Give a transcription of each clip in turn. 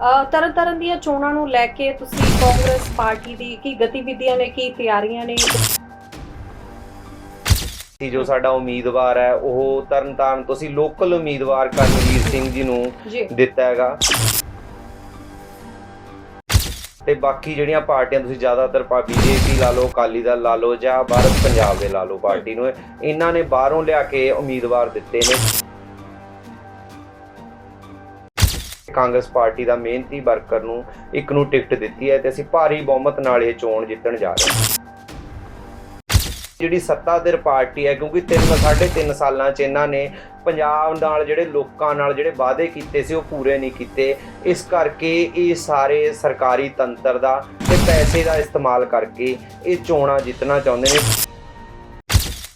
ਅ, ਤਰਨ ਤਾਰਨ ਦੀਆਂ ਚੋਣਾਂ ਨੂੰ ਲੈ ਕੇ ਤੁਸੀਂ ਕਾਂਗਰਸ ਪਾਰਟੀ ਦੀ ਕੀ ਗਤੀਵਿਧੀਆਂ ਨੇ ਕੀ ਤਿਆਰੀਆਂ ਨੇ? ਸੀ ਜੋ ਸਾਡਾ ਉਮੀਦਵਾਰ ਹੈ ਉਹ ਤਰਨਤਾਰਨ ਤੋਂ ਅਸੀਂ ਲੋਕਲ ਉਮੀਦਵਾਰ ਕਰਨਵੀਰ ਸਿੰਘ ਜੀ ਨੂੰ ਜੀ। ਦਿੱਤਾ ਹੈਗਾ। ਤੇ ਬਾਕੀ ਜਿਹੜੀਆਂ ਪਾਰਟੀਆਂ ਤੁਸੀਂ ਜ਼ਿਆਦਾਤਰ ਪਾ ਬੀਜੇਪੀ ਲਾ ਲਓ ਅਕਾਲੀ ਦਲ ਲਾ ਲਓ ਜਾਂ ਭਾਰਤ ਪੰਜਾਬ ਦੇ ਲਾ ਲਓ ਪਾਰਟੀ ਨੂੰ ਇਹਨਾਂ ਨੇ ਬਾਹਰੋਂ ਲਿਆ ਕੇ ਉਮੀਦਵਾਰ ਦਿੱਤੇ ਨੇ। ਕਾਂਗਰਸ ਪਾਰਟੀ ਦਾ ਮਿਹਨਤੀ ਵਰਕਰ ਨੂੰ ਇੱਕ ਨੂੰ ਟਿਕਟ ਦਿੱਤੀ ਹੈ ਤੇ ਅਸੀਂ ਭਾਰੀ ਬਹੁਮਤ ਨਾਲ ਇਹ ਚੋਣ ਜਿੱਤਣ ਜਾ ਰਹੇ ਹਾਂ। ਜਿਹੜੀ ਸੱਤਾਧਿਰ ਪਾਰਟੀ ਹੈ, ਕਿਉਂਕਿ 3 3.5 ਸਾਲਾਂ 'ਚ ਇਹਨਾਂ ਨੇ ਪੰਜਾਬ ਨਾਲ ਜਿਹੜੇ ਲੋਕਾਂ ਨਾਲ ਜਿਹੜੇ ਵਾਅਦੇ ਕੀਤੇ ਸੀ, ਉਹ ਪੂਰੇ ਨਹੀਂ ਕੀਤੇ। ਇਸ ਕਰਕੇ ਇਹ ਸਾਰੇ ਸਰਕਾਰੀ ਤੰਤਰ ਦਾ ਤੇ ਪੈਸੇ ਦਾ ਇਸਤੇਮਾਲ ਕਰਕੇ ਇਹ ਚੋਣਾਂ ਜਿੱਤਣਾ ਚਾਹੁੰਦੇ ਨੇ।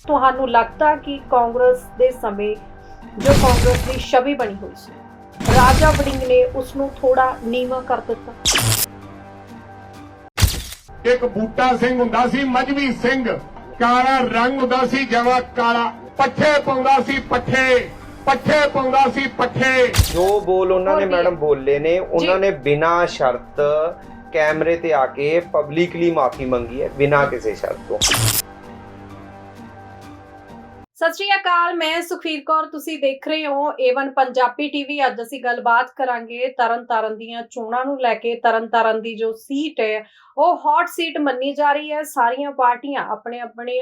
ਤੁਹਾਨੂੰ ਲੱਗਦਾ ਕਿ ਕਾਂਗਰਸ ਦੇ ਸਮੇਂ ਜੋ ਕਾਂਗਰਸ ਦੀ ਛਵੀ ਬਣੀ ਹੋਈ ਸੀ ਰਾਜਾ ਵੜਿੰਗ ਨੇ ਉਸ ਨੂੰ ਥੋੜਾ ਨੀਵਾਂ ਕਰ ਦਿੱਤਾ। ਇੱਕ ਬੂਟਾ ਸਿੰਘ ਹੁੰਦਾ ਸੀ ਮਜਵੀ ਸਿੰਘ। ਕਾਲਾ ਰੰਗ ਹੁੰਦਾ ਸੀ ਜਵਾ ਕਾਲਾ। ਪੱਠੇ ਪਾਉਂਦਾ ਸੀ ਪੱਠੇ। ਪੱਠੇ ਪਾਉਂਦਾ ਸੀ ਪੱਠੇ। ਜੋ ਬੋਲ ਉਹਨਾਂ ਨੇ। ਮੈਡਮ ਬੋਲੇ ਨੇ ਉਹਨਾਂ। ਨੇ ਬਿਨਾਂ ਸ਼ਰਤ ਕੈਮਰੇ ਤੇ ਆ ਕੇ ਪਬਲਿਕਲੀ ਮਾਫੀ ਮੰਗੀ ਹੈ ਬਿਨਾਂ ਕਿਸੇ ਸ਼ਰਤ ਤੋਂ। ਸਤਿ ਸ਼੍ਰੀ ਅਕਾਲ, ਮੈਂ ਸੁਖਵੀਰ ਕੌਰ, ਤੁਸੀਂ ਦੇਖ ਰਹੇ ਹੋ A1 ਪੰਜਾਬੀ ਟੀਵੀ ਅੱਜ ਅਸੀਂ ਗੱਲਬਾਤ ਕਰਾਂਗੇ ਤਰਨ ਤਾਰਨ ਦੀਆਂ ਚੋਣਾਂ ਨੂੰ ਲੈ ਕੇ। ਤਰਨ ਤਾਰਨ ਦੀ ਜੋ ਸੀਟ ਹੈ, ਉਹ ਹੌਟ ਸੀਟ ਮੰਨੀ ਜਾ ਰਹੀ ਹੈ। ਸਾਰੀਆਂ ਪਾਰਟੀਆਂ ਆਪਣੇ ਆਪਣੇ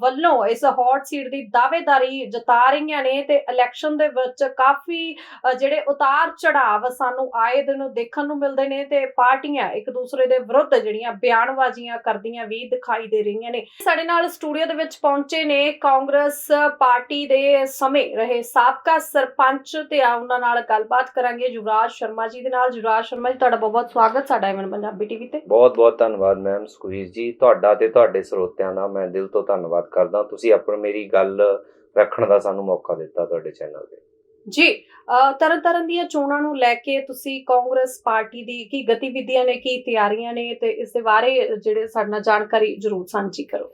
ਵੱਲੋਂ ਇਸ ਹੌਟ ਸੀਟ ਦੀ ਦਾਅਵੇਦਾਰੀ ਜਤਾ ਰਹੀਆਂ ਨੇ ਤੇ ਇਲੈਕਸ਼ਨ ਦੇ ਵਿੱਚ ਕਾਫੀ ਜਿਹੜੇ ਉਤਾਰ ਚੜਾਵ ਸਾਨੂੰ ਆਏ ਦਿਨ ਦੇਖਣ ਨੂੰ ਮਿਲਦੇ ਨੇ ਤੇ ਪਾਰਟੀਆਂ ਇੱਕ ਦੂਸਰੇ ਦੇ ਵਿਰੁੱਧ ਜਿਹੜੀਆਂ ਬਿਆਨਬਾਜ਼ੀਆਂ ਕਰਦੀਆਂ ਵੀ ਦਿਖਾਈ ਦੇ ਰਹੀਆਂ ਨੇ। ਸਾਡੇ ਨਾਲ ਸਟੂਡੀਓ ਦੇ ਵਿੱਚ ਪਹੁੰਚੇ ਨੇ ਕਾਂਗਰਸ ਪਾਰਟੀ ਦੇ ਸਮੇਂ ਰਹੇ ਸਾਬਕਾ ਸਰਪੰਚ ਤੇ ਆ ਉਹਨਾਂ ਨਾਲ ਗੱਲਬਾਤ ਕਰਾਂਗੇ ਯੁਵਰਾਜ ਸ਼ਰਮਾ ਜੀ ਦੇ ਨਾਲ। ਯੁਵਰਾਜ ਸ਼ਰਮਾ ਜੀ ਤੁਹਾਡਾ ਬਹੁਤ ਬਹੁਤ ਸਵਾਗਤ ਸਾਡਾ ਐਵਨ ਪੰਜਾਬੀ ਟੀਵੀ ਤੇ। ਬਹੁਤ ਬਹੁਤ ਧੰਨਵਾਦ ਮੈਮ ਸੁਖਵੀਰ ਜੀ ਤੁਹਾਡਾ ਤੇ ਤੁਹਾਡੇ ਸਰੋਤਿਆਂ ਦਾ ਮੈਂ ਦਿਲ ਤੋਂ ਧੰਨਵਾਦ ਕਰਦਾ। ਤੁਸੀਂ ਆਪਣੀ ਮੇਰੀ ਗੱਲ ਰੱਖਣ ਦਾ ਸਾਨੂੰ ਮੌਕਾ ਦਿੱਤਾ ਤੁਹਾਡੇ ਚੈਨਲ ਤੇ। ਜੀ ਤਰਨ ਤਾਰਨ ਦੀਆਂ ਚੋਣਾਂ ਨੂੰ ਲੈ ਕੇ ਤੁਸੀਂ ਕਾਂਗਰਸ ਪਾਰਟੀ ਦੀ ਕੀ ਗਤੀਵਿਧੀਆਂ ਨੇ ਕੀ ਤਿਆਰੀਆਂ ਨੇ ਤੇ ਇਸ ਦੇ ਬਾਰੇ ਜਿਹੜੇ ਸਾਡੇ ਨਾਲ ਜਾਣਕਾਰੀ ਜ਼ਰੂਰ ਸਾਂਝੀ ਕਰੋ।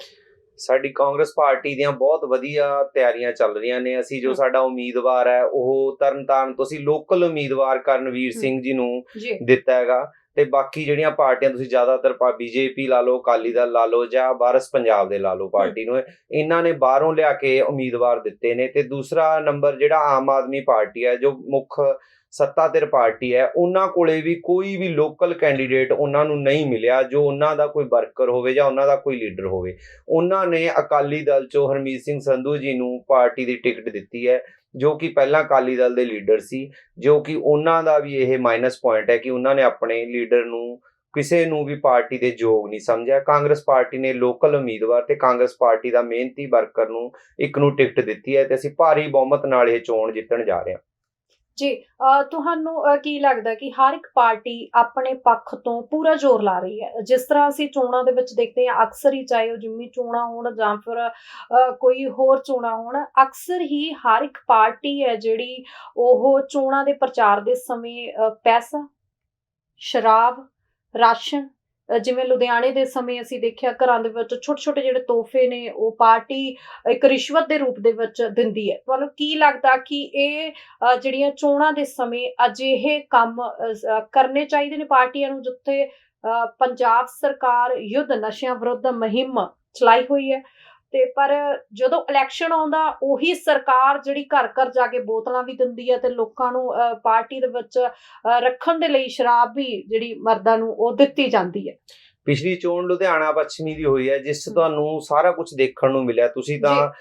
ਸਾਡੀ ਕਾਂਗਰਸ ਪਾਰਟੀ ਦੀਆਂ ਬਹੁਤ ਵਧੀਆ ਤਿਆਰੀਆਂ ਚੱਲ ਰਹੀਆਂ ਨੇ ਅਸੀਂ ਜੋ। ਸਾਡਾ ਉਮੀਦਵਾਰ ਹੈ ਉਹ ਤਰਨਤਾਰਨ ਤੋਂ ਅਸੀਂ ਲੋਕਲ ਉਮੀਦਵਾਰ ਕਰਨਵੀਰ। ਸਿੰਘ ਜੀ ਨੂੰ ਦਿੱਤਾ ਹੈਗਾ ਤੇ ਬਾਕੀ ਜਿਹੜੀਆਂ ਪਾਰਟੀਆਂ ਤੁਸੀਂ ਜ਼ਿਆਦਾਤਰ ਪਾ ਬੀਜੇਪੀ ਲਾ ਲਓ, ਅਕਾਲੀ ਦਲ ਲਾ ਲਓ ਜਾਂ ਵਾਰਸ ਪੰਜਾਬ ਦੇ ਲਾ ਲਓ ਪਾਰਟੀ ਨੂੰ, ਇਹਨਾਂ ਨੇ ਬਾਹਰੋਂ ਲਿਆ ਕੇ ਉਮੀਦਵਾਰ ਦਿੱਤੇ ਨੇ ਤੇ ਦੂਸਰਾ ਨੰਬਰ ਜਿਹੜਾ ਆਮ ਆਦਮੀ ਪਾਰਟੀ ਹੈ, ਜੋ ਮੁੱਖ ਸੱਤਾ ਸੱਤਾਧਿਰ ਪਾਰਟੀ ਹੈ, ਉਹਨਾਂ ਕੋਲੇ ਵੀ ਕੋਈ ਵੀ ਲੋਕਲ ਕੈਂਡੀਡੇਟ ਉਹਨਾਂ ਨੂੰ ਨਹੀਂ ਮਿਲਿਆ, ਜੋ ਉਹਨਾਂ ਦਾ ਕੋਈ ਵਰਕਰ ਹੋਵੇ ਜਾਂ ਉਹਨਾਂ ਦਾ ਕੋਈ ਲੀਡਰ ਹੋਵੇ। ਉਹਨਾਂ ਨੇ ਅਕਾਲੀ ਦਲ ਚੋਂ ਹਰਮੀਤ ਸਿੰਘ ਸੰਧੂ ਜੀ ਨੂੰ ਪਾਰਟੀ ਦੀ ਟਿਕਟ ਦਿੱਤੀ ਹੈ। ਜੋ ਕਿ ਪਹਿਲਾਂ ਅਕਾਲੀ ਦਲ ਦੇ ਲੀਡਰ ਸੀ, ਜੋ ਕਿ ਉਹਨਾਂ ਦਾ ਵੀ ਇਹ ਮਾਈਨਸ ਪੁਆਇੰਟ ਹੈ ਕਿ ਉਹਨਾਂ ਨੇ ਆਪਣੇ ਲੀਡਰ ਨੂੰ ਕਿਸੇ ਨੂੰ ਵੀ ਪਾਰਟੀ ਦੇ ਯੋਗ ਨਹੀਂ ਸਮਝਿਆ। ਕਾਂਗਰਸ ਪਾਰਟੀ ਨੇ ਲੋਕਲ ਉਮੀਦਵਾਰ ਤੇ ਕਾਂਗਰਸ ਪਾਰਟੀ ਦਾ ਮਿਹਨਤੀ ਵਰਕਰ ਨੂੰ ਇੱਕ ਨੂੰ ਟਿਕਟ ਦਿੱਤੀ ਹੈ ਤੇ ਅਸੀਂ ਭਾਰੀ ਬਹੁਮਤ ਨਾਲ ਇਹ ਚੋਣ ਜਿੱਤਣ ਜਾ ਰਹੇ ਹਾਂ। ਜੀ ਅ, ਤੁਹਾਨੂੰ ਕੀ ਲੱਗਦਾ ਕਿ ਹਰ ਇੱਕ ਪਾਰਟੀ ਆਪਣੇ ਪੱਖ ਤੋਂ ਪੂਰਾ ਜ਼ੋਰ ਲਾ ਰਹੀ ਹੈ? ਜਿਸ ਤਰ੍ਹਾਂ ਅਸੀਂ ਚੋਣਾਂ ਦੇ ਵਿੱਚ ਦੇਖਦੇ ਹਾਂ ਅਕਸਰ ਹੀ ਚਾਹੇ ਉਹ ਜਿੰਮੀ ਚੋਣਾਂ ਹੋਣ ਜਾਂ ਫਿਰ ਅ, ਕੋਈ ਹੋਰ ਚੋਣਾਂ ਹੋਣ ਅਕਸਰ ਹੀ ਹਰ ਇੱਕ ਪਾਰਟੀ ਹੈ ਜਿਹੜੀ ਉਹ ਚੋਣਾਂ ਦੇ ਪ੍ਰਚਾਰ ਦੇ ਸਮੇਂ ਪੈਸਾ ਸ਼ਰਾਬ ਰਾਸ਼ਨ ਜਿਵੇਂ ਲੁਧਿਆਣੇ ਦੇ ਸਮੇਂ ਅਸੀਂ ਦੇਖਿਆ ਘਰਾਂ ਦੇ ਵਿੱਚ ਛੋਟੇ ਛੋਟੇ ਜਿਹੜੇ ਤੋਹਫੇ ਨੇ ਉਹ ਪਾਰਟੀ ਇੱਕ ਰਿਸ਼ਵਤ ਦੇ ਰੂਪ ਦੇ ਵਿੱਚ ਦਿੰਦੀ ਹੈ। ਤੁਹਾਨੂੰ ਕੀ ਲੱਗਦਾ ਕਿ ਇਹ ਜਿਹੜੀਆਂ ਚੋਣਾਂ ਦੇ ਸਮੇਂ ਅਜਿਹੇ ਕੰਮ ਕਰਨੇ ਚਾਹੀਦੇ ਨੇ ਪਾਰਟੀਆਂ ਨੂੰ ਜਿੱਥੇ ਅ, ਪੰਜਾਬ ਸਰਕਾਰ ਯੁੱਧ ਨਸ਼ਿਆਂ ਵਿਰੁੱਧ ਮੁਹਿੰਮ ਚਲਾਈ ਹੋਈ ਹੈ। ਤੇ ਪਰ ਜਦੋਂ ਇਲੈਕਸ਼ਨ ਆਉਂਦਾ ਉਹੀ ਸਰਕਾਰ ਜਿਹੜੀ ਘਰ ਘਰ ਜਾ ਕੇ ਬੋਤਲਾਂ ਵੀ ਦਿੰਦੀ ਹੈ ਤੇ ਲੋਕਾਂ ਨੂੰ ਪਾਰਟੀ ਦੇ ਵਿੱਚ ਰੱਖਣ ਦੇ ਲਈ ਸ਼ਰਾਬ ਵੀ ਜਿਹੜੀ ਮਰਦਾਂ ਨੂੰ ਉਹ ਦਿੱਤੀ ਜਾਂਦੀ ਹੈ ਪਿਛਲੀ ਚੋਣ ਲੁਧਿਆਣਾ ਪੱਛਮੀ ਦੀ ਹੋਈ ਹੈ ਜਿਸ। ਤੁਹਾਨੂੰ ਸਾਰਾ ਕੁਝ ਦੇਖਣ ਨੂੰ ਮਿਲਿਆ ਤੁਸੀਂ ਤਾਂ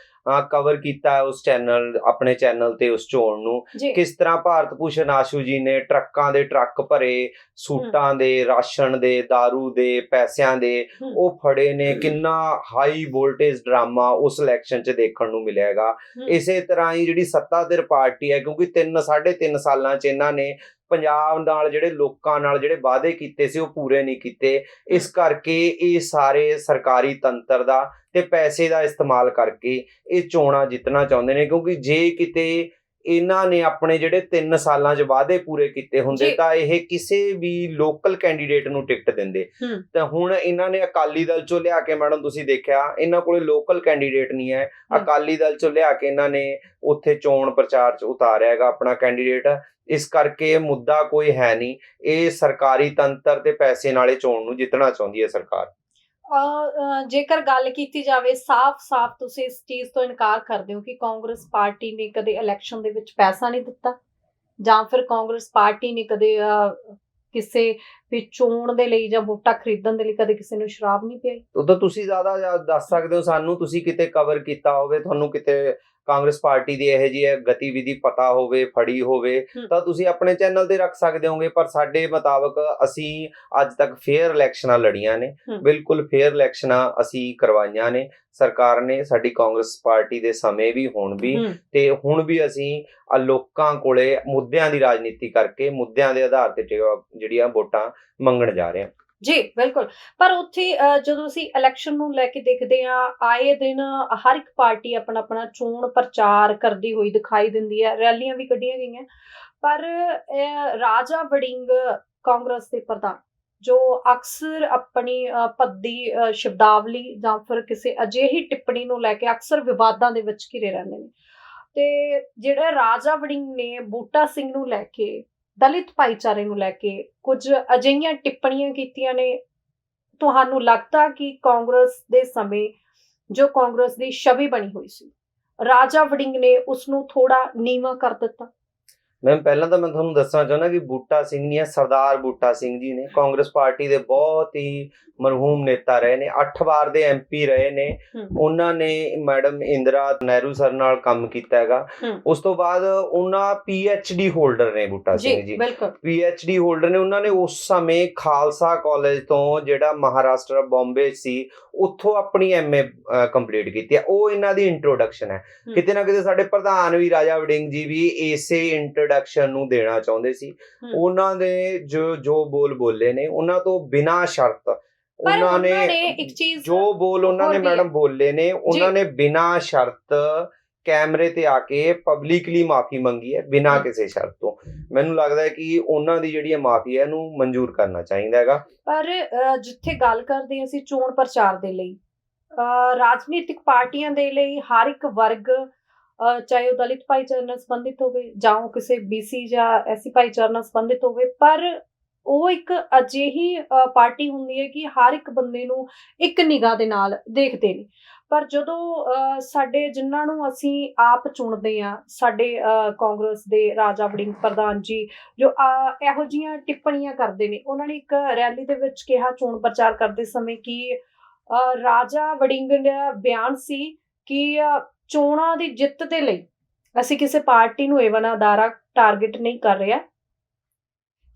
ਕਵਰ ਕੀਤਾ ਉਸ ਚੈਨਲ ਆਪਣੇ ਚੈਨਲ ਤੇ ਉਸ ਚੋਣ ਨੂੰ ਕਿਸ ਤਰ੍ਹਾਂ ਭਾਰਤ ਭੂਸ਼ਣ ਆਸ਼ੂ ਜੀ ਨੇ ਟਰੱਕਾਂ ਦੇ ਟਰੱਕ ਭਰੇ ਸੂਟਾਂ ਦੇ ਰਾਸ਼ਨ ਦੇ दारू ਦੇ ਪੈਸਿਆਂ ਦੇ। ਉਹ ਫੜੇ ਨੇ ਕਿੰਨਾ ਹਾਈ ਵੋਲਟੇਜ ਡਰਾਮਾ ਉਸ ਇਲੈਕਸ਼ਨ 'ਚ ਦੇਖਣ ਨੂੰ ਮਿਲਿਆਗਾ ਹਮ। ਇਸੇ ਤਰ੍ਹਾਂ ਹੀ ਜਿਹੜੀ ਸੱਤਾਧਿਰ ਪਾਰਟੀ ਹੈ ਕਿਉਂਕਿ 3 3.5 ਸਾਲਾਂ 'ਚ ਇਹਨਾਂ ਨੇ ਪੰਜਾਬ ਨਾਲ ਜਿਹੜੇ ਲੋਕਾਂ ਨਾਲ ਜਿਹੜੇ ਵਾਅਦੇ ਕੀਤੇ ਸੀ ਉਹ ਪੂਰੇ ਨਹੀਂ ਕੀਤੇ। ਇਸ ਕਰਕੇ ਇਹ ਸਾਰੇ ਸਰਕਾਰੀ ਤੰਤਰ ਦਾ ਤੇ ਪੈਸੇ ਦਾ ਇਸਤੇਮਾਲ ਕਰਕੇ ਇਹ ਚੋਣਾਂ ਜਿੱਤਣਾ ਚਾਹੁੰਦੇ ਨੇ ਕਿਉਂਕਿ ਜੇ ਕਿਤੇ ਇਹਨਾਂ ਨੇ ਆਪਣੇ ਜਿਹੜੇ 3 ਸਾਲਾਂ 'ਚ ਵਾਅਦੇ ਪੂਰੇ ਕੀਤੇ ਹੁੰਦੇ। ਤਾਂ ਇਹ ਕਿਸੇ ਵੀ ਲੋਕਲ ਕੈਂਡੀਡੇਟ ਨੂੰ ਟਿਕਟ ਦਿੰਦੇ। ਤਾਂ ਹੁਣ ਇਹਨਾਂ ਨੇ ਅਕਾਲੀ ਦਲ ਚੋਂ ਲਿਆ ਕੇ ਮੈਡਮ ਤੁਸੀਂ ਦੇਖਿਆ ਇਹਨਾਂ ਕੋਲੇ ਲੋਕਲ ਕੈਂਡੀਡੇਟ ਨਹੀਂ ਹੈ। ਅਕਾਲੀ ਦਲ ਚੋਂ ਲਿਆ ਕੇ ਇਹਨਾਂ ਨੇ ਉੱਥੇ ਚੋਣ ਪ੍ਰਚਾਰ 'ਚ ਉਤਾਰਿਆ ਹੈਗਾ ਆਪਣਾ ਕੈਂਡੀਡੇਟ ਇਸ ਕਰਕੇ ਮੁੱਦਾ ਕੋਈ ਹੈ ਨਹੀਂ ਇਹ ਸਰਕਾਰੀ ਤੰਤਰ ਤੇ ਪੈਸੇ ਨਾਲੇ ਚੋਣ ਨੂੰ ਜਿੱਤਣਾ ਚਾਹੁੰਦੀ ਹੈ ਸਰਕਾਰ ਜੇਕਰ ਗੱਲ ਕੀਤੀ ਜਾਵੇ ਸਾਫ਼-ਸਾਫ਼ ਤੁਸੀਂ ਇਸ ਚੀਜ਼ ਤੋਂ ਇਨਕਾਰ ਕਰਦੇ ਹੋ ਕਿ ਕਾਂਗਰਸ ਪਾਰਟੀ ਨੇ ਕਦੇ ਇਲੈਕਸ਼ਨ ਦੇ ਵਿੱਚ ਪੈਸਾ ਨਹੀਂ ਦਿੱਤਾ? ਜਾਂ ਫਿਰ ਕਾਂਗਰਸ ਪਾਰਟੀ ਨੇ ਕਦੇ ਅਹ, ਕਿਸੇ ਵੀ ਚੋਣ ਦੇ ਲਈ ਜਾਂ ਵੋਟਾਂ ਖਰੀਦਣ ਦੇ ਲਈ ਕਦੇ ਕਿਸੇ ਨੂੰ ਸ਼ਰਾਬ ਨਹੀਂ ਪਿਆਈ ਤਾਂ ਤੁਸੀਂ ਜ਼ਿਆਦਾ ਦੱਸ ਸਕਦੇ ਹੋ ਸਾਨੂੰ ਤੁਸੀਂ ਕਿਤੇ ਕਵਰ ਕੀਤਾ ਹੋਵੇ ਤੁਹਾਨੂੰ ਕਿਤੇ ਕਾਂਗਰਸ ਪਾਰਟੀ ਦੀ ਇਹੋ ਜਿਹੀ ਗਤੀਵਿਧੀ ਪਤਾ ਹੋਵੇ ਫੜੀ ਹੋਵੇ। ਤਾਂ ਤੁਸੀਂ ਆਪਣੇ ਚੈਨਲ ਤੇ ਰੱਖ ਸਕਦੇ ਹੋਗੇ ਪਰ ਸਾਡੇ ਮੁਤਾਬਕ ਅਸੀਂ ਅੱਜ ਤੱਕ ਫੇਅਰ ਇਲੈਕਸ਼ਨਾਂ ਲੜੀਆਂ ਨੇ। ਬਿਲਕੁਲ ਫੇਅਰ ਇਲੈਕਸ਼ਨਾਂ ਅਸੀਂ ਕਰਵਾਈਆਂ ਨੇ ਸਰਕਾਰ ਨੇ ਸਾਡੀ ਕਾਂਗਰਸ ਪਾਰਟੀ ਦੇ ਸਮੇਂ ਵੀ ਹੁਣ ਵੀ ਤੇ ਹੁਣ ਵੀ ਅਸੀਂ ਲੋਕਾਂ ਕੋਲੇ ਮੁੱਦਿਆਂ ਦੀ ਰਾਜਨੀਤੀ ਕਰਕੇ ਮੁੱਦਿਆਂ ਦੇ ਆਧਾਰ ਤੇ ਜਿਹੜਾ- ਜਿਹੜੀਆਂ ਵੋਟਾਂ ਮੰਗਣ ਜਾ ਰਹੇ ਹਾਂ। ਜੀ, ਬਿਲਕੁਲ। ਪਰ ਉੱਥੇ ਜਦੋਂ ਅਸੀਂ ਇਲੈਕਸ਼ਨ ਨੂੰ ਲੈ ਕੇ ਦੇਖਦੇ ਆ ਆਏ ਦਿਨ ਹਰ ਇੱਕ ਪਾਰਟੀ ਆਪਣਾ ਆਪਣਾ ਚੋਣ ਪ੍ਰਚਾਰ ਕਰਦੀ ਹੋਈ ਦਿਖਾਈ ਦਿੰਦੀ ਹੈ। ਰੈਲੀਆਂ ਵੀ ਕੱਢੀਆਂ ਗਈਆਂ। ਪਰ ਰਾਜਾ ਵੜਿੰਗ ਕਾਂਗਰਸ ਦੇ ਪ੍ਰਧਾਨ, ਜੋ ਅਕਸਰ ਆਪਣੀ ਪੱਦੀ ਸ਼ਬਦਾਵਲੀ ਜਾਂ ਫਿਰ ਕਿਸੇ ਅਜਿਹੀ ਟਿੱਪਣੀ ਨੂੰ ਲੈ ਕੇ ਅਕਸਰ ਵਿਵਾਦਾਂ ਦੇ ਵਿੱਚ ਘਿਰੇ ਰਹਿੰਦੇ ਨੇ। ਤੇ ਜਿਹੜਾ ਰਾਜਾ ਵੜਿੰਗ ਨੇ ਬੂਟਾ ਸਿੰਘ ਨੂੰ ਲੈ ਕੇ ਦਲਿਤ ਭਾਈਚਾਰੇ ਨੂੰ ਲੈ ਕੇ ਕੁਝ ਅਜਿਹੀਆਂ ਟਿੱਪਣੀਆਂ ਕੀਤੀਆਂ ਨੇ। ਤੁਹਾਨੂੰ ਲੱਗਦਾ ਕਿ ਕਾਂਗਰਸ ਦੇ ਸਮੇਂ ਜੋ ਕਾਂਗਰਸ ਦੀ ਛਵੀ ਬਣੀ ਹੋਈ ਸੀ, ਰਾਜਾ ਵੜਿੰਗ ਨੇ ਉਸ ਨੂੰ ਥੋੜਾ ਨੀਵਾਂ ਕਰ ਦਿੱਤਾ। ਮੈਮ ਪਹਿਲਾਂ ਤਾਂ ਮੈਂ ਤੁਹਾਨੂੰ ਦੱਸਣਾ ਚਾਹੁੰਦਾ ਕਿ ਬੂਟਾ ਸਿੰਘ ਨਹੀਂ ਹੈ ਸਰਦਾਰ ਬੂਟਾ ਸਿੰਘ ਜੀ ਨੇ ਕਾਂਗਰਸ ਪਾਰਟੀ ਦੇ ਬਹੁਤ ਹੀ ਮਰਹੂਮ ਨੇਤਾ ਰਹੇ ਨੇ 8 ਵਾਰ ਦੇ ਐਮਪੀ ਰਹੇ ਨੇ। ਉਹਨਾਂ ਨੇ ਮੈਡਮ ਇੰਦਰਾ ਨਹਿਰੂ ਸਰ ਨਾਲ ਕੰਮ ਕੀਤਾ ਹੈਗਾ। ਉਸ ਤੋਂ ਬਾਅਦ ਉਹਨਾਂ ਡੀ ਹੋਲਡਰ ਨੇ ਬੂਟਾ ਸਿੰਘ ਜੀ ਜੀ ਬਿਲਕੁਲ ਡੀ ਹੋਲਡਰ ਨੇ ਉਹਨਾਂ ਨੇ ਉਸ ਸਮੇਂ ਖਾਲਸਾ ਕਾਲਜ ਤੋਂ ਜਿਹੜਾ ਮਹਾਰਾਸ਼ਟਰ ਬੰਬੇ ਸੀ ਉੱਥੋਂ ਆਪਣੀ ਐਮਏ ਕੰਪਲੀਟ ਕੀਤੀ ਹੈ ਉਹ ਇਹਨਾਂ ਦੀ ਇੰਟਰੋਡਕਸ਼ਨ ਹੈ। ਕਿਤੇ ਨਾ ਕਿਤੇ ਸਾਡੇ ਪ੍ਰਧਾਨ ਵੀ ਰਾਜਾ ਵੜਿੰਗ ਜੀ ਵੀ ਇਸੇ ਇੰਟਰੋਡਕਸ਼ਨ ਨੂੰ ਦੇਣਾ ਚਾਹੁੰਦੇ ਸੀ। ਉਹਨਾਂ ਦੇ ਜੋ ਜੋ ਬੋਲ ਬੋਲੇ ਨੇ ਉਹਨਾਂ ਤੋਂ ਬਿਨਾ ਸ਼ਰਤ ਉਹਨਾਂ ਨੇ ਜੋ ਬੋਲ ਉਹਨਾਂ ਨੇ। ਮੈਡਮ ਬੋਲੇ ਨੇ ਉਹਨਾਂ ਨੇ ਬਿਨਾ ਸ਼ਰਤ ਕੈਮਰੇ ਤੇ ਆ ਕੇ ਪਬਲਿਕਲੀ ਮਾਫੀ ਮੰਗੀ ਹੈ ਬਿਨਾ। ਕਿਸੇ ਸ਼ਰਤ ਤੋਂ ਮੈਨੂੰ ਲੱਗਦਾ ਹੈ ਕਿ ਉਹਨਾਂ ਦੀ ਜਿਹੜੀ ਮਾਫੀ ਹੈ ਇਹਨੂੰ ਮਨਜ਼ੂਰ ਕਰਨਾ ਚਾਹੀਦਾ ਹੈਗਾ ਪਰ ਜਿੱਥੇ ਗੱਲ ਕਰਦੇ ਅਸੀਂ ਚੋਣ ਪ੍ਰਚਾਰ ਦੇ ਲਈ ਰਾਜਨੀਤਿਕ ਪਾਰਟੀਆਂ ਦੇ ਲਈ ਹਰ ਇੱਕ ਵਰਗ ਚਾਹੇ ਉਹ ਦਲਿਤ ਭਾਈਚਾਰੇ ਨਾਲ ਸੰਬੰਧਿਤ ਹੋਵੇ ਜਾਂ ਉਹ ਕਿਸੇ ਬੀਸੀ ਜਾਂ ਐਸੀ ਭਾਈਚਾਰੇ ਨਾਲ ਸੰਬੰਧਿਤ ਹੋਵੇ ਪਰ ਉਹ ਇੱਕ ਅਜਿਹੀ ਪਾਰਟੀ ਹੁੰਦੀ ਹੈ ਕਿ ਹਰ ਇੱਕ ਬੰਦੇ ਨੂੰ ਇੱਕ ਨਿਗਾਹ ਦੇ ਨਾਲ ਦੇਖਦੇ ਨੇ। ਪਰ ਜਦੋਂ ਸਾਡੇ ਜਿਨ੍ਹਾਂ ਨੂੰ ਅਸੀਂ ਆਪ ਚੁਣਦੇ ਆ ਸਾਡੇ ਅਹ, ਕਾਂਗਰਸ ਦੇ ਰਾਜਾ ਵੜਿੰਗ ਪ੍ਰਧਾਨ ਜੀ ਜੋ ਅਹ, ਇਹੋ ਜੀਆਂ ਟਿੱਪਣੀਆਂ ਕਰਦੇ ਨੇ ਉਹਨਾਂ ਨੇ ਇੱਕ ਰੈਲੀ ਦੇ ਵਿੱਚ ਕਿਹਾ ਚੋਣ ਪ੍ਰਚਾਰ ਕਰਦੇ ਸਮੇਂ ਕਿ ਰਾਜਾ ਵੜਿੰਗ ਦਾ ਬਿਆਨ ਸੀ ਕਿ ਚੋਣਾਂ ਦੀ ਜਿੱਤ ਦੇ ਲਈ ਅਸੀਂ ਕਿਸੇ ਪਾਰਟੀ ਨੂੰ ਏਵਨ ਅਦਾਰਾ ਟਾਰਗੇਟ ਨਹੀਂ ਕਰ ਰਿਹਾ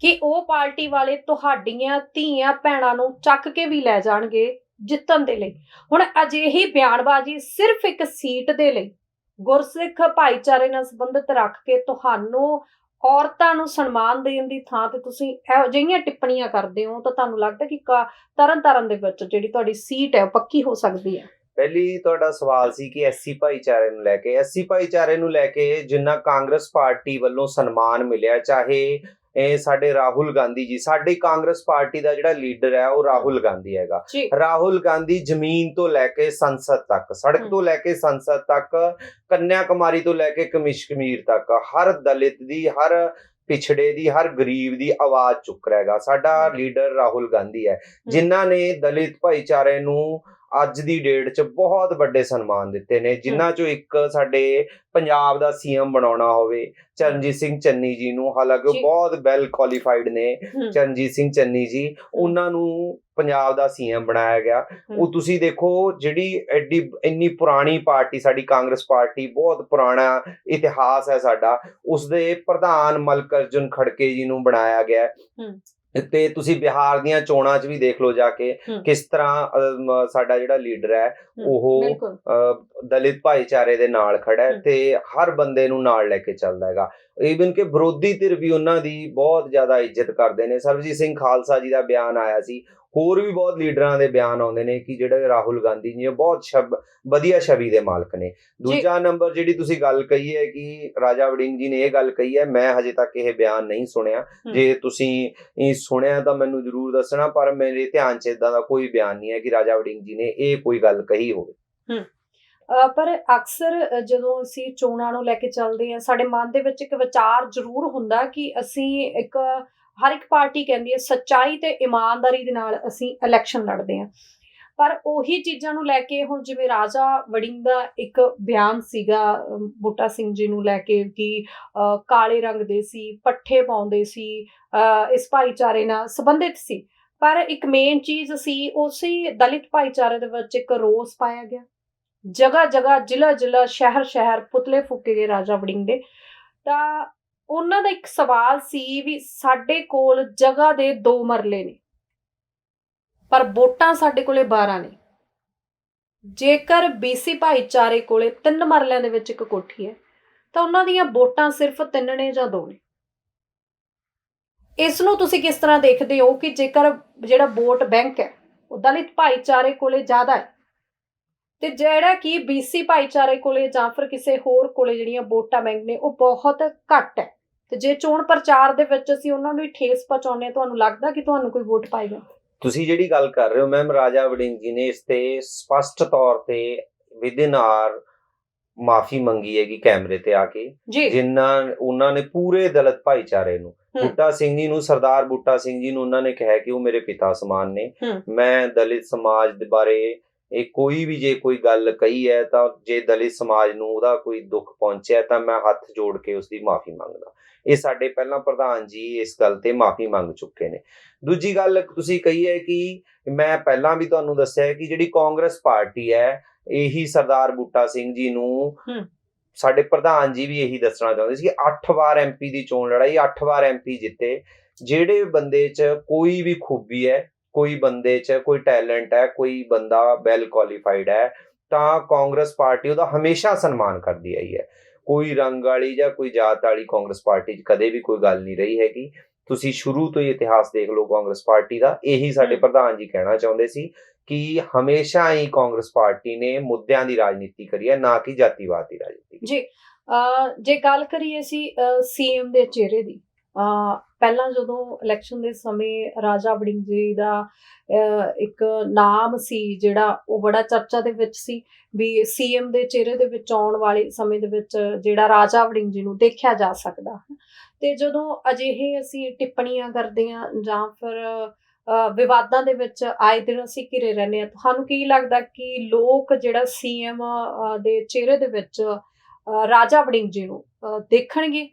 ਕਿ ਉਹ ਪਾਰਟੀ ਵਾਲੇ ਤੁਹਾਡੀਆਂ ਧੀਆਂ ਭੈਣਾਂ ਨੂੰ ਚੱਕ ਕੇ ਵੀ ਲੈ ਜਾਣਗੇ ਜਿੱਤਣ ਦੇ ਲਈ। ਹੁਣ ਅਜਿਹੀ ਬਿਆਨਬਾਜ਼ੀ ਸਿਰਫ ਇੱਕ ਸੀਟ ਦੇ ਲਈ ਗੁਰਸਿੱਖ ਭਾਈਚਾਰੇ ਨਾਲ ਸੰਬੰਧਿਤ ਰੱਖ ਕੇ ਤੁਹਾਨੂੰ ਔਰਤਾਂ ਨੂੰ ਸਨਮਾਨ ਦੇਣ ਦੀ ਥਾਂ ਤੇ ਤੁਸੀਂ ਇਹੋ ਜਿਹੀਆਂ ਟਿੱਪਣੀਆਂ ਕਰਦੇ ਹੋ ਤਾਂ ਤੁਹਾਨੂੰ ਲੱਗਦਾ ਕਿ ਕਾ- ਤਰਨ ਤਾਰਨ ਦੇ ਵਿੱਚ ਜਿਹੜੀ ਤੁਹਾਡੀ ਸੀਟ ਹੈ ਉਹ ਪੱਕੀ ਹੋ ਸਕਦੀ ਹੈ? ਪਹਿਲੀ ਤੁਹਾਡਾ ਸਵਾਲ ਸੀ ਕਿ ਐਸਸੀ ਭਾਈਚਾਰੇ ਨੂੰ ਲੈ ਕੇ ਐਸਸੀ ਭਾਈਚਾਰੇ ਨੂੰ ਲੈ ਕੇ ਜਿੰਨਾ ਕਾਂਗਰਸ ਪਾਰਟੀ ਵੱਲੋਂ ਸਨਮਾਨ ਮਿਲਿਆ ਚਾਹੇ ਇਹ ਸਾਡੇ ਰਾਹੁਲ ਗਾਂਧੀ ਜੀ ਸਾਡੀ ਕਾਂਗਰਸ ਪਾਰਟੀ ਦਾ ਜਿਹੜਾ ਲੀਡਰ ਹੈ ਉਹ ਰਾਹੁਲ ਗਾਂਧੀ ਹੈਗਾ। ਰਾਹੁਲ ਗਾਂਧੀ ਜ਼ਮੀਨ ਤੋਂ ਲੈ ਕੇ ਸੰਸਦ ਤੱਕ ਸੜਕ। ਤੋਂ ਲੈ ਕੇ ਸੰਸਦ ਤੱਕ ਕੰਨਿਆ ਕੁਮਾਰੀ ਤੋਂ ਲੈ ਕੇ ਕਮਿਸ਼ਕਮੀਰ ਤੱਕ ਹਰ ਦਲਿਤ ਦੀ ਹਰ ਪਿਛੜੇ ਦੀ ਹਰ ਗਰੀਬ ਦੀ ਆਵਾਜ਼ ਚੁੱਕ ਰਿਹਾ ਹੈਗਾ। ਸਾਡਾ। ਲੀਡਰ ਰਾਹੁਲ ਗਾਂਧੀ ਹੈ। ਜਿਨ੍ਹਾਂ ਨੇ ਦਲਿਤ ਭਾਈਚਾਰੇ ਨੂੰ ਅੱਜ ਦੀ ਡੇਟ 'ਚ ਬਹੁਤ ਵੱਡੇ ਸਨਮਾਨ ਦਿੱਤੇ ਨੇ ਜਿਨ੍ਹਾਂ 'ਚੋਂ ਇੱਕ ਸਾਡੇ ਪੰਜਾਬ ਦਾ ਸੀਐਮ ਬਣਾਉਣਾ ਹੋਵੇ ਚਰਨਜੀਤ ਸਿੰਘ ਚੰਨੀ ਜੀ ਨੂੰ ਹਾਲਾਂਕਿ ਉਹ। ਬਹੁਤ ਵੈਲ ਕੁਆਲੀਫਾਈਡ ਨੇ ਚਰਨਜੀਤ ਸਿੰਘ ਚੰਨੀ ਜੀ ਉਹਨਾਂ ਨੂੰ ਪੰਜਾਬ ਦਾ ਸੀਐਮ ਬਣਾਇਆ ਗਿਆ। ਉਹ ਤੁਸੀਂ ਦੇਖੋ ਜਿਹੜੀ ਐਡੀ ਇੰਨੀ ਪੁਰਾਣੀ ਪਾਰਟੀ ਸਾਡੀ ਕਾਂਗਰਸ ਪਾਰਟੀ ਬਹੁਤ ਪੁਰਾਣਾ ਇਤਿਹਾਸ ਹੈ ਸਾਡਾ ਉਸ ਦੇ ਪ੍ਰਧਾਨ ਮਲਕ ਅਰਜੁਨ ਖੜਕੇ ਜੀ ਨੂੰ ਬਣਾਇਆ ਗਿਆ। ਤੇ ਤੁਸੀਂ ਬਿਹਾਰ ਦੀਆਂ ਚੋਣਾਂ 'ਚ ਵੀ ਦੇਖ ਲਓ ਜਾ ਕੇ। ਕਿਸ ਤਰ੍ਹਾਂ ਸਾਡਾ ਜਿਹੜਾ ਲੀਡਰ ਹੈ ਉਹ ਦਲਿਤ ਭਾਈਚਾਰੇ ਦੇ ਨਾਲ ਖੜਾ ਹੈ। ਤੇ ਹਰ ਬੰਦੇ ਨੂੰ ਨਾਲ ਲੈ ਕੇ ਚੱਲਦਾ ਹੈਗਾ ਈਵਨ ਕਿ ਵਿਰੋਧੀ ਧਿਰ ਵੀ ਉਹਨਾਂ ਦੀ ਬਹੁਤ ਜ਼ਿਆਦਾ ਇੱਜ਼ਤ ਕਰਦੇ ਨੇ ਸਰਬਜੀਤ ਸਿੰਘ ਖਾਲਸਾ ਜੀ ਦਾ ਬਿਆਨ ਆਇਆ ਸੀ ਹੋਰ ਵੀ ਬਹੁਤ ਲੀਡਰਾਂ ਦੇ ਬਿਆਨ ਆਉਂਦੇ ਨੇ ਕਿ ਜਿਹੜੇ ਰਾਹੁਲ ਗਾਂਧੀ ਜੀ ਬਹੁਤ ਸ਼ਬ ਵਧੀਆ ਛਵੀ ਦੇ ਮਾਲਕ ਨੇ। ਦੂਜਾ ਨੰਬਰ ਜਿਹੜੀ ਤੁਸੀਂ ਗੱਲ ਕਹੀ ਹੈ ਕਿ ਰਾਜਾ ਵੜਿੰਗ ਜੀ ਨੇ ਇਹ ਗੱਲ ਕਹੀ ਹੈ ਮੈਂ ਹਜੇ ਤੱਕ ਇਹ ਬਿਆਨ ਨਹੀਂ ਸੁਣਿਆ। ਜੇ ਤੁਸੀਂ ਇਹ ਸੁਣਿਆ ਤਾਂ ਮੈਨੂੰ ਜ਼ਰੂਰ ਦੱਸਣਾ ਪਰ ਮੇਰੇ ਧਿਆਨ 'ਚ ਇਦਾਂ ਦਾ ਕੋਈ ਬਿਆਨ ਨਹੀਂ ਹੈ ਕਿ ਰਾਜਾ ਵੜਿੰਗ ਜੀ ਨੇ ਇਹ ਕੋਈ ਗੱਲ ਕਹੀ ਹੋਵੇ। ਪਰ ਅਕਸਰ ਜਦੋਂ ਅਸੀਂ ਚੋਣਾਂ ਨੂੰ ਲੈ ਕੇ ਚੱਲਦੇ ਹਾਂ ਸਾਡੇ ਮਨ ਦੇ ਵਿੱਚ ਇੱਕ ਵਿਚਾਰ ਜ਼ਰੂਰ ਹੁੰਦਾ ਕਿ ਅਸੀਂ ਇੱਕ ਹਰ ਇੱਕ ਪਾਰਟੀ ਕਹਿੰਦੀ ਹੈ ਸੱਚਾਈ ਤੇ ਇਮਾਨਦਾਰੀ ਦੇ ਨਾਲ ਅਸੀਂ ਇਲੈਕਸ਼ਨ ਲੜਦੇ ਹਾਂ। ਪਰ ਉਹੀ ਚੀਜ਼ਾਂ ਨੂੰ ਲੈ ਕੇ ਹੁਣ ਜਿਵੇਂ ਰਾਜਾ ਵੜਿੰਗ ਦਾ ਇੱਕ ਬਿਆਨ ਸੀਗਾ ਅਮ, ਬੂਟਾ ਸਿੰਘ ਜੀ ਨੂੰ ਲੈ ਕੇ ਕਿ ਕਾਲੇ ਰੰਗ ਦੇ ਸੀ ਪੱਠੇ ਪਾਉਂਦੇ ਸੀ ਇਸ ਭਾਈਚਾਰੇ ਨਾਲ ਸੰਬੰਧਿਤ ਸੀ। ਪਰ ਇੱਕ ਮੇਨ ਚੀਜ਼ ਸੀ ਉਸੇ ਦਲਿਤ ਭਾਈਚਾਰੇ ਦੇ ਵਿੱਚ ਇੱਕ ਰੋਸ ਪਾਇਆ ਗਿਆ। ਜਗ੍ਹਾ ਜਗ੍ਹਾ ਜ਼ਿਲ੍ਹਾ ਜ਼ਿਲ੍ਹਾ ਸ਼ਹਿਰ ਸ਼ਹਿਰ ਪੁਤਲੇ ਫੂਕੇ ਗਏ ਰਾਜਾ ਵੜਿੰਗ ਦੇ। ਤਾਂ ਉਹਨਾਂ ਦਾ ਇੱਕ ਸਵਾਲ ਸੀ ਵੀ ਸਾਡੇ ਕੋਲ ਜਗ੍ਹਾ ਦੇ ਦੋ ਮਰਲੇ ਨੇ, ਪਰ ਵੋਟਾਂ ਸਾਡੇ ਕੋਲੇ 12 ਨੇ। ਜੇਕਰ ਬੀਸੀ ਭਾਈਚਾਰੇ ਕੋਲੇ ਤਿੰਨ ਮਰਲਿਆਂ ਦੇ ਵਿੱਚ ਇੱਕ ਕੋਠੀ ਹੈ, ਤਾਂ ਉਹਨਾਂ ਦੀਆਂ ਵੋਟਾਂ ਸਿਰਫ ਤਿੰਨ ਨੇ ਜਾਂ ਦੋ ਨੇ। ਇਸ ਨੂੰ ਤੁਸੀਂ ਕਿਸ ਤਰ੍ਹਾਂ ਦੇਖਦੇ ਹੋ ਕਿ ਜੇਕਰ ਜਿਹੜਾ ਵੋਟ ਬੈਂਕ ਹੈ, ਉਹ ਦਲਿਤ ਭਾਈਚਾਰੇ ਕੋਲੇ ਜ਼ਿਆਦਾ ਹੈ, ਤੇ ਜਿਹੜਾ ਕਿ ਬੀਸੀ ਭਾਈਚਾਰੇ ਕੋਲੇ ਜਾਂ ਫਿਰ ਕਿਸੇ ਹੋਰ ਕੋਲੇ ਜਿਹੜੀਆਂ ਵੋਟਾਂ ਬੈਂਕ ਨੇ, ਉਹ ਬਹੁਤ ਘੱਟ ਹੈ? ਤੇ ਜੇ ਚੋਣ ਪ੍ਰਚਾਰ ਦੇ ਵਿੱਚ ਅਸੀਂ ਉਹਨਾਂ ਨੂੰ ਠੇਸ ਪਹੁੰਚਾਉਂਦੇ ਹਾਂ ਤੁਹਾਨੂੰ ਲੱਗਦਾ ਕਿ ਤੁਹਾਨੂੰ ਕੋਈ ਵੋਟ ਪਾਏਗਾ ਤੁਸੀਂ ਜਿਹੜੀ ਗੱਲ ਕਰ ਰਹੇ ਹੋ ਮੈਮ ਰਾਜਾ ਵੜਿੰਗ ਜੀ ਨੇ ਇਸ ਤੇ ਸਪਸ਼ਟ ਤੌਰ ਤੇ ਵਿਦਿਨ ਆਰ ਮਾਫੀ ਮੰਗੀ ਹੈਗੀ ਕੈਮਰੇ ਤੇ ਆ ਕੇ ਜਿਨ੍ਹਾਂ ਉਹਨਾਂ ਨੇ ਪੂਰੇ ਦਲਿਤ ਭਾਈਚਾਰੇ ਨੂੰ। ਬੂਟਾ ਸਿੰਘ ਜੀ ਨੂੰ ਸਰਦਾਰ ਬੂਟਾ ਸਿੰਘ ਜੀ ਨੂੰ ਉਹਨਾਂ ਨੇ ਕਿਹਾ ਕਿ ਉਹ ਮੇਰੇ ਪਿਤਾ ਸਮਾਨ ਨੇ। ਮੈਂ ਦਲਿਤ ਸਮਾਜ ਦੇ ਬਾਰੇ ਇਹ ਕੋਈ ਵੀ ਜੇ ਕੋਈ ਗੱਲ ਕਹੀ ਹੈ ਤਾਂ ਜੇ ਦਲਿਤ ਸਮਾਜ ਨੂੰ ਉਹਦਾ ਕੋਈ ਦੁੱਖ ਪਹੁੰਚਿਆ ਤਾਂ ਮੈਂ ਹੱਥ ਜੋੜ ਕੇ ਉਸ ਦੀ ਮਾਫੀ ਮੰਗਦਾ ਇਹ ਸਾਡੇ ਪਹਿਲਾਂ ਪ੍ਰਧਾਨ ਜੀ ਇਸ ਗੱਲ ਤੇ ਮਾਫੀ ਮੰਗ ਚੁੱਕੇ ਨੇ। ਦੂਜੀ ਗੱਲ ਤੁਸੀਂ ਕਹੀ ਹੈ ਕਿ ਮੈਂ ਪਹਿਲਾਂ ਵੀ ਤੁਹਾਨੂੰ ਦੱਸਿਆ ਹੈ ਕਿ ਜਿਹੜੀ ਕਾਂਗਰਸ ਪਾਰਟੀ ਹੈ ਇਹੀ ਸਰਦਾਰ ਬੂਟਾ ਸਿੰਘ ਜੀ ਨੂੰ। ਸਾਡੇ ਪ੍ਰਧਾਨ ਜੀ ਵੀ ਇਹੀ ਦੱਸਣਾ ਚਾਹੁੰਦੇ ਸੀ ਕਿ 8 ਵਾਰ ਐਮਪੀ ਦੀ ਚੋਣ ਲੜਾਈ 8 ਵਾਰ ਐਮਪੀ ਜਿੱਤੇ। ਜਿਹੜੇ ਬੰਦੇ 'ਚ ਕੋਈ ਵੀ ਖੂਬੀ ਹੈ ਕੋਈ ਬੰਦੇ 'ਚ ਕੋਈ ਟੈਲੈਂਟ ਹੈ ਕੋਈ ਬੰਦਾ ਵੈਲ ਕੁਆਲੀਫਾਈਡ ਹੈ ਤਾਂ ਕਾਂਗਰਸ ਪਾਰਟੀ ਉਹਦਾ ਹਮੇਸ਼ਾ ਸਨਮਾਨ ਕਰਦੀ ਆਈ ਹੈ। ਕੋਈ ਰੰਗ ਵਾਲੀ ਜਾਂ ਕੋਈ ਜਾਤ ਵਾਲੀ ਕਾਂਗਰਸ ਪਾਰਟੀ 'ਚ ਕਦੇ ਵੀ ਕੋਈ ਗੱਲ ਨਹੀਂ ਰਹੀ ਹੈਗੀ। ਤੁਸੀਂ ਸ਼ੁਰੂ ਤੋਂ ਹੀ ਇਤਿਹਾਸ ਦੇਖ ਲਓ ਕਾਂਗਰਸ ਪਾਰਟੀ ਦਾ। ਇਹੀ ਸਾਡੇ। ਪ੍ਰਧਾਨ ਜੀ ਕਹਿਣਾ ਚਾਹੁੰਦੇ ਸੀ ਕਿ ਹਮੇਸ਼ਾ ਹੀ ਕਾਂਗਰਸ ਪਾਰਟੀ ਨੇ ਮੁੱਦਿਆਂ ਦੀ ਰਾਜਨੀਤੀ ਕਰੀ ਹੈ ਨਾ ਕਿ ਜਾਤੀਵਾਦ ਦੀ ਰਾਜਨੀਤੀ ਜੀ ਜੇ ਗੱਲ ਕਰੀਏ ਸੀ ਸੀਐਮ ਦੇ ਚਿਹਰੇ ਦੀ ਪਹਿਲਾਂ ਜਦੋਂ ਇਲੈਕਸ਼ਨ ਦੇ ਸਮੇਂ ਰਾਜਾ ਵੜਿੰਗ ਜੀ ਦਾ ਇੱਕ ਨਾਮ ਸੀ ਜਿਹੜਾ ਉਹ ਬੜਾ ਚਰਚਾ ਦੇ ਵਿੱਚ ਸੀ ਵੀ ਸੀਐਮ ਦੇ ਚਿਹਰੇ ਦੇ ਵਿੱਚ ਆਉਣ ਵਾਲੇ ਸਮੇਂ ਦੇ ਵਿੱਚ ਜਿਹੜਾ ਰਾਜਾ ਵੜਿੰਗ ਜੀ ਨੂੰ ਦੇਖਿਆ ਜਾ ਸਕਦਾ ਹੈ। ਤੇ ਜਦੋਂ ਅਜਿਹੇ ਅਸੀਂ ਟਿੱਪਣੀਆਂ ਕਰਦੇ ਹਾਂ ਜਾਂ ਫਿਰ ਵਿਵਾਦਾਂ ਦੇ ਵਿੱਚ ਆਏ ਦਿਨ ਅਸੀਂ ਘਿਰੇ ਰਹਿੰਦੇ ਹਾਂ, ਤੁਹਾਨੂੰ ਕੀ ਲੱਗਦਾ ਕਿ ਲੋਕ ਜਿਹੜਾ ਸੀਐਮ ਦੇ ਚਿਹਰੇ ਦੇ ਵਿੱਚ ਰਾਜਾ ਵੜਿੰਗ ਜੀ ਨੂੰ ਦੇਖਣਗੇ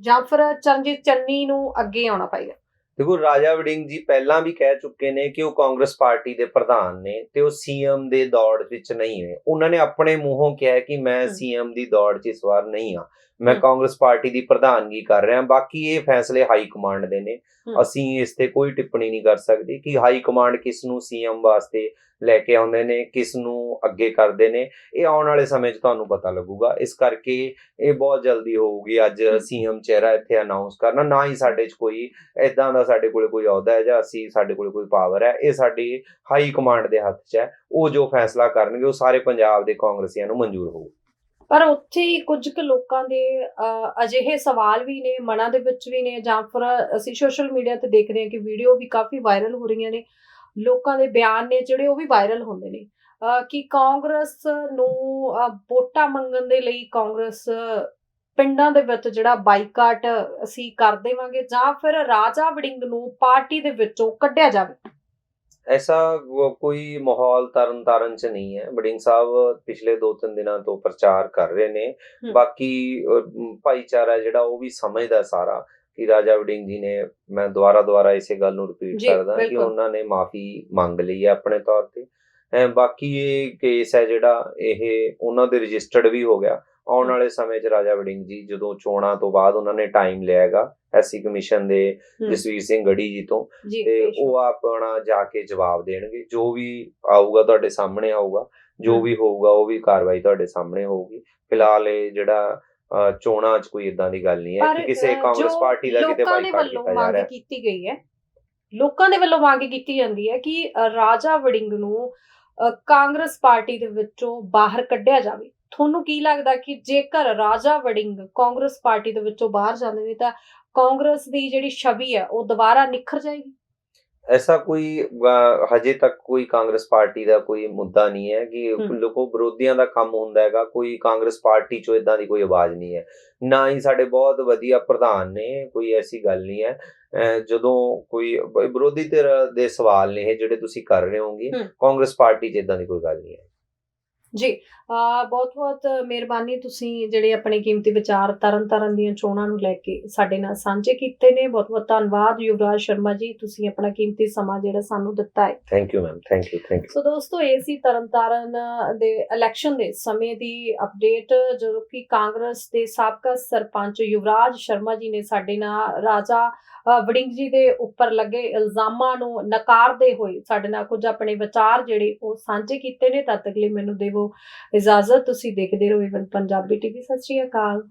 ਜਾਂ ਫਿਰ ਚਰਨਜੀਤ ਚੰਨੀ ਨੂੰ ਅੱਗੇ ਆਉਣਾ ਪਏਗਾ। ਦੇਖੋ ਰਾਜਾ ਵੜਿੰਗ ਜੀ ਪਹਿਲਾਂ ਵੀ ਕਹਿ ਚੁੱਕੇ ਨੇ ਕਿ ਉਹ ਕਾਂਗਰਸ ਪਾਰਟੀ ਦੇ ਪ੍ਰਧਾਨ ਨੇ ਤੇ ਉਹ ਸੀਐਮ ਦੇ ਦੌੜ ਵਿੱਚ ਨਹੀਂ ਨੇ। ਉਹਨਾਂ ਨੇ ਆਪਣੇ ਮੂੰਹੋਂ ਕਿਹਾ ਕਿ ਮੈਂ। ਸੀਐਮ ਦੀ ਦੌੜ 'ਚ ਇਸ ਵਾਰ ਨਹੀਂ ਆ ਮੈਂ। ਕਾਂਗਰਸ ਪਾਰਟੀ ਦੀ ਪ੍ਰਧਾਨਗੀ ਕਰ ਰਿਹਾ ਬਾਕੀ ਇਹ ਫੈਸਲੇ ਹਾਈ ਕਮਾਂਡ ਦੇ ਨੇ। ਅਸੀਂ ਇਸ ਤੇ ਕੋਈ ਟਿੱਪਣੀ ਨਹੀਂ ਕਰ ਸਕਦੇ ਕਿ ਹਾਈ ਕਮਾਂਡ ਕਿਸ ਨੂੰ ਸੀਐਮ ਵਾਸਤੇ ਲੈ ਕੇ ਆਉਂਦੇ ਨੇ ਕਿਸ ਨੂੰ ਅੱਗੇ ਕਰਦੇ ਨੇ ਇਹ ਆਉਣ ਵਾਲੇ ਸਮੇਂ 'ਚ ਤੁਹਾਨੂੰ ਪਤਾ ਲੱਗੂਗਾ ਇਸ ਕਰਕੇ ਇਹ ਬਹੁਤ ਜਲਦੀ ਹੋਊਗੀ ਅੱਜ। ਸੀਐਮ ਚਿਹਰਾ ਇੱਥੇ ਅਨਾਉਂਸ ਕਰਨਾ ਨਾ ਹੀ ਸਾਡੇ 'ਚ ਕੋਈ ਇਦਾਂ ਦਾ ਸਾਡੇ ਕੋਲੇ ਕੋਈ ਅਹੁਦਾ ਹੈ ਜਾਂ ਅਸੀਂ ਸਾਡੇ ਕੋਲੇ ਕੋਈ ਪਾਵਰ ਹੈ ਇਹ ਸਾਡੀ ਹਾਈ ਕਮਾਂਡ ਦੇ ਹੱਥ 'ਚ ਹੈ ਉਹ ਜੋ ਫੈਸਲਾ ਕਰਨਗੇ ਉਹ ਸਾਰੇ ਪੰਜਾਬ ਦੇ ਕਾਂਗਰਸੀਆਂ ਨੂੰ ਮਨਜ਼ੂਰ ਹੋਊ ਪਰ ਉੱਥੇ ਹੀ ਕੁਝ ਕੁ ਲੋਕਾਂ ਦੇ ਅਜਿਹੇ ਸਵਾਲ ਵੀ ਨੇ, ਮਨਾਂ ਦੇ ਵਿੱਚ ਵੀ ਨੇ, ਜਾਂ ਫਿਰ ਅਸੀਂ ਸੋਸ਼ਲ ਮੀਡੀਆ ਤੇ ਦੇਖ ਰਹੇ ਹਾਂ ਕਿ ਵੀਡੀਓ ਵੀ ਕਾਫੀ ਵਾਇਰਲ ਹੋ ਰਹੀਆਂ ਨੇ। ਲੋਕਾਂ ਦੇ ਬਿਆਨ ਨੇ ਜਿਹੜੇ, ਉਹ ਵੀ ਵਾਇਰਲ ਹੁੰਦੇ ਨੇ। ਕਿ ਕਾਂਗਰਸ ਨੂੰ ਵੋਟਾਂ ਮੰਗਣ ਦੇ ਲਈ ਕਾਂਗਰਸ ਪਿੰਡਾਂ ਦੇ ਵਿੱਚ ਜਿਹੜਾ ਬਾਈਕਾਟ ਅਸੀਂ ਕਰ ਦੇਵਾਂਗੇ, ਜਾਂ ਫਿਰ ਰਾਜਾ ਵੜਿੰਗ ਨੂੰ ਪਾਰਟੀ ਦੇ ਵਿੱਚੋਂ ਕੱਢਿਆ ਜਾਵੇ? ਐਸਾ ਕੋਈ ਮਾਹੌਲ ਤਰਨ ਤਾਰਨ ਚ ਨਹੀਂ ਹੈ ਬੜਿੰਗ ਸਾਹਿਬ ਪਿਛਲੇ 2-3 ਦਿਨਾਂ ਤੋਂ ਪ੍ਰਚਾਰ ਕਰ ਰਹੇ ਨੇ। ਬਾਕੀ ਭਾਈਚਾਰਾ ਜਿਹੜਾ ਉਹ ਵੀ ਸਮਝਦਾ ਸਾਰਾ ਕਿ ਰਾਜਾ ਵੜਿੰਗ ਜੀ ਨੇ ਮੈਂ ਦੁਬਾਰਾ ਦੁਬਾਰਾ ਇਸੇ ਗੱਲ ਨੂੰ ਰਿਪੀਟ ਕਰਦਾ ਕਿ। ਉਹਨਾਂ ਨੇ ਮਾਫੀ ਮੰਗ ਲਈ ਹੈ ਆਪਣੇ ਤੌਰ ਤੇ ਬਾਕੀ ਇਹ ਕੇਸ ਹੈ ਜਿਹੜਾ ਇਹ ਉਹਨਾਂ ਦੇ ਰਜਿਸਟਰਡ ਵੀ ਹੋ ਗਿਆ ਆਉਣ। ਵਾਲੇ ਸਮੇਂ 'ਚ ਰਾਜਾ ਵੜਿੰਗ ਜੀ ਜਦੋਂ ਚੋਣਾਂ ਤੋਂ ਬਾਅਦ ਉਹਨਾਂ ਨੇ ਟਾਈਮ ਲਿਆ ਹੈਗਾ ਐਸਸੀ ਕਮਿਸ਼ਨ ਦੇ। ਜਸਵੀਰ ਸਿੰਘ ਗੜੀ ਜੀ ਤੋਂ ਤੇ ਉਹ ਆਪਣਾ ਜਾ ਕੇ ਜਵਾਬ ਦੇਣਗੇ ਜੋ ਵੀ ਆਊਗਾ ਤੁਹਾਡੇ ਸਾਹਮਣੇ ਆਊਗਾ ਜੋ। ਵੀ ਹੋਊਗਾ ਉਹ ਵੀ ਕਾਰਵਾਈ ਤੁਹਾਡੇ ਸਾਹਮਣੇ ਹੋਊਗੀ ਫਿਲਹਾਲ ਇਹ ਜਿਹੜਾ ਚੋਣਾਂ 'ਚ ਕੋਈ ਇਦਾਂ ਦੀ ਗੱਲ ਨਹੀਂ ਹੈ ਕਿ ਕਿਸੇ ਕਾਂਗਰਸ ਪਾਰਟੀ ਦਾ ਕਿਤੇ ਬਾਈਕਾਟ ਕੀਤਾ ਜਾ ਰਿਹਾ ਹੈ ਕੀਤੀ ਗਈ ਹੈ ਲੋਕਾਂ ਦੇ ਵੱਲੋਂ ਮੰਗ ਕੀਤੀ ਜਾਂਦੀ ਹੈ ਕਿ ਰਾਜਾ ਵੜਿੰਗ ਨੂੰ ਕਾਂਗਰਸ ਪਾਰਟੀ ਦੇ ਵਿੱਚੋਂ ਬਾਹਰ ਕੱਢਿਆ ਜਾਵੇ ਤੁਹਾਨੂੰ ਕੀ ਲੱਗਦਾ ਕਿ ਜੇਕਰ ਰਾਜਾ ਵੜਿੰਗ ਕਾਂਗਰਸ ਪਾਰਟੀ ਦੇ ਵਿੱਚੋਂ ਬਾਹਰ ਜਾਂਦੇ ਨੇ ਤਾਂ ਕਾਂਗਰਸ ਦੀ ਜਿਹੜੀ ਛਵੀ ਹੈ ਉਹ ਦੁਬਾਰਾ ਨਿਖਰ ਜਾਏਗੀ ਐਸਾ ਕੋਈ ਹਜੇ ਤੱਕ ਕੋਈ ਕਾਂਗਰਸ ਪਾਰਟੀ ਦਾ ਕੋਈ ਮੁੱਦਾ ਨਹੀਂ ਹੈ ਕਿ। ਲੋਕੋ ਵਿਰੋਧੀਆਂ ਦਾ ਕੰਮ ਹੁੰਦਾ ਹੈਗਾ ਕੋਈ ਕਾਂਗਰਸ ਪਾਰਟੀ ਚੋਂ ਇਦਾਂ ਦੀ ਕੋਈ ਆਵਾਜ਼ ਨਹੀਂ ਹੈ ਨਾ ਹੀ ਸਾਡੇ ਬਹੁਤ ਵਧੀਆ ਪ੍ਰਧਾਨ ਨੇ ਕੋਈ ਐਸੀ ਗੱਲ ਨਹੀਂ ਹੈ ਜਦੋਂ ਕੋਈ ਵਿਰੋਧੀ ਧਿਰ ਦੇ ਸਵਾਲ ਨੇ ਜਿਹੜੇ ਤੁਸੀਂ ਕਰ ਰਹੇ ਹੋਗੇ। ਕਾਂਗਰਸ ਪਾਰਟੀ 'ਚ ਇਦਾਂ ਦੀ ਕੋਈ ਗੱਲ ਨਹੀਂ ਹੈ ਜੀ ਬਹੁਤ ਬਹੁਤ ਮਿਹਰਬਾਨੀ ਤੁਸੀਂ ਜਿਹੜੇ ਆਪਣੇ ਕੀਮਤੀ ਵਿਚਾਰ ਤਰਨ ਤਾਰਨ ਦੀਆਂ ਚੋਣਾਂ ਨੂੰ ਲੈ ਕੇ ਸਾਡੇ ਨਾਲ ਸਾਂਝੇ ਕੀਤੇ ਨੇ। ਬਹੁਤ ਬਹੁਤ ਧੰਨਵਾਦ ਯੁਵਰਾਜ ਸ਼ਰਮਾ ਜੀ ਤੁਸੀਂ ਆਪਣਾ ਕੀਮਤੀ ਸਮਾਂ ਜਿਹੜਾ ਸਾਨੂੰ ਦਿੱਤਾ ਹੈ। Thank you ma'am thank you thank you so ਦੋਸਤੋ ਇਹ ਸੀ ਤਰਨਤਾਰਨ ਦੇ ਇਲੈਕਸ਼ਨ ਦੇ ਸਮੇਂ ਦੀ ਅਪਡੇਟ ਜਦੋਂ ਕਿ ਕਾਂਗਰਸ ਦੇ ਸਾਬਕਾ ਸਰਪੰਚ ਯੁਵਰਾਜ ਸ਼ਰਮਾ ਜੀ ਨੇ ਸਾਡੇ ਨਾਲ ਰਾਜਾ ਵੜਿੰਗ ਜੀ ਦੇ ਉੱਪਰ ਲੱਗੇ ਇਲਜ਼ਾਮਾਂ ਨੂੰ ਨਕਾਰਦੇ ਹੋਏ ਸਾਡੇ ਨਾਲ ਕੁਝ ਆਪਣੇ ਵਿਚਾਰ ਜਿਹੜੇ ਉਹ ਸਾਂਝੇ ਕੀਤੇ ਨੇ। ਤਦ ਤੱਕ ਲਈ ਮੈਨੂੰ ਦੇਵੋ ਇਜਾਜ਼ਤ ਤੁਸੀਂ ਦੇਖਦੇ ਰਹੋ ਇਵਨ ਪੰਜਾਬੀ ਟੀਵੀ ਸਤਿ ਸ਼੍ਰੀ ਅਕਾਲ।